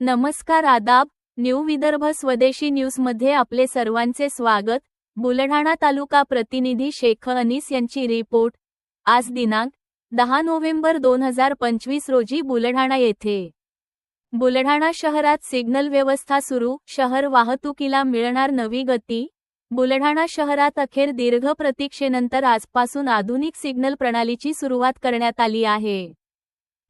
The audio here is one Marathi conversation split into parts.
नमस्कार आदाब न्यू विदर्भ स्वदेशी न्यूजमध्ये आपले सर्वांचे स्वागत. बुलढाणा तालुका प्रतिनिधी शेख अनीस यांची रिपोर्ट. आज दिनांक दहा नोव्हेंबर दोन हजार पंचवीस रोजी बुलढाणा येथे. बुलढाणा शहरात सिग्नल व्यवस्था सुरू शहर वाहतुकीला मिळणार नवी गती? बुलढाणा शहरात अखेर दीर्घ प्रतीक्षेनंतर आजपासून आधुनिक सिग्नल प्रणालीची सुरुवात करण्यात आली आहे.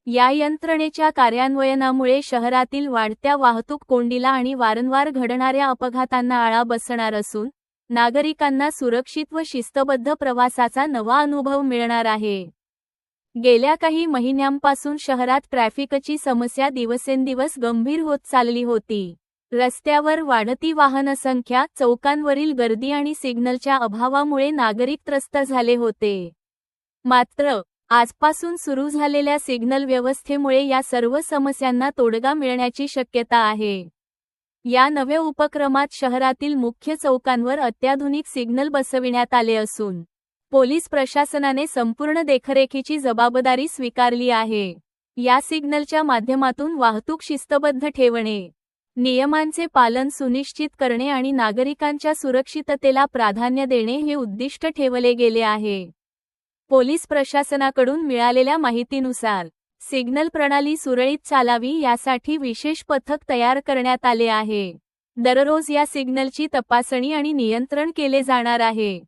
या यंत्रणेच्या कार्यान्वयनामुळे शहरातील वाढत्या वाहतूक कोंडीला आणि वारंवार घडणाऱ्या अपघातांना आळा बसणार असून नागरिकांना सुरक्षित व शिस्तबद्ध प्रवासाचा नवा अनुभव मिळणार आहे. गेल्या काही महिन्यांपासून शहरात ट्रॅफिकची समस्या दिवसेंदिवस गंभीर होत चालली होती. रस्त्यावर वाढती वाहनसंख्या चौकांवरील गर्दी आणि सिग्नलच्या अभावामुळे नागरिक त्रस्त झाले होते. मात्र आजपासून सुरू झालेल्या सिग्नल व्यवस्थेमुळे या सर्व समस्यांना तोडगा मिळण्याची शक्यता आहे. या नव्या उपक्रमात शहरातील मुख्य चौकांवर अत्याधुनिक सिग्नल बसविण्यात आले असून पोलीस प्रशासनाने संपूर्ण देखरेखीची जबाबदारी स्वीकारली आहे. या सिग्नलच्या माध्यमातून वाहतूक शिस्तबद्ध ठेवणे नियमांचे पालन सुनिश्चित करणे आणि नागरिकांच्या सुरक्षिततेला प्राधान्य देणे हे उद्दिष्ट ठेवले गेले आहे. पोलीस प्रशासनाकडून मिळालेल्या माहितीनुसार सिग्नल प्रणाली सुरळीत चालावी यासाठी विशेष पथक तयार करण्यात आले आहे. दररोज या सिग्नलची तपासणी आणि नियंत्रण केले जाणार आहे.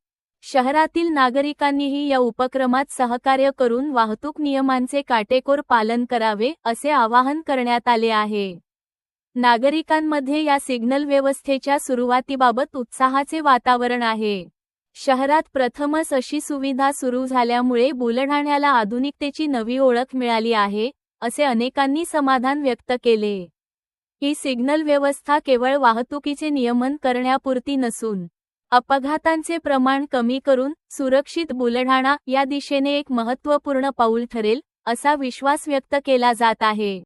शहरातील नागरिकांनीही या उपक्रमात सहकार्य करून वाहतूक नियमांचे काटेकोर पालन करावे असे आवाहन करण्यात आले आहे. नागरिकांमध्ये या सिग्नल व्यवस्थेच्या सुरुवातीबाबत उत्साहाचे वातावरण आहे. शहरात प्रथमच अशी सुविधा सुरू झाल्यामुळे बुलढाण्याला आधुनिकतेची नवी ओळख मिळाली आहे असे अनेकांनी समाधान व्यक्त केले. ही सिग्नल व्यवस्था केवळ वाहतुकीचे नियमन करण्यापुरती नसून अपघातांचे प्रमाण कमी करून सुरक्षित बुलढाणा या दिशेने एक महत्त्वपूर्ण पाऊल ठरेल असा विश्वास व्यक्त केला जात आहे.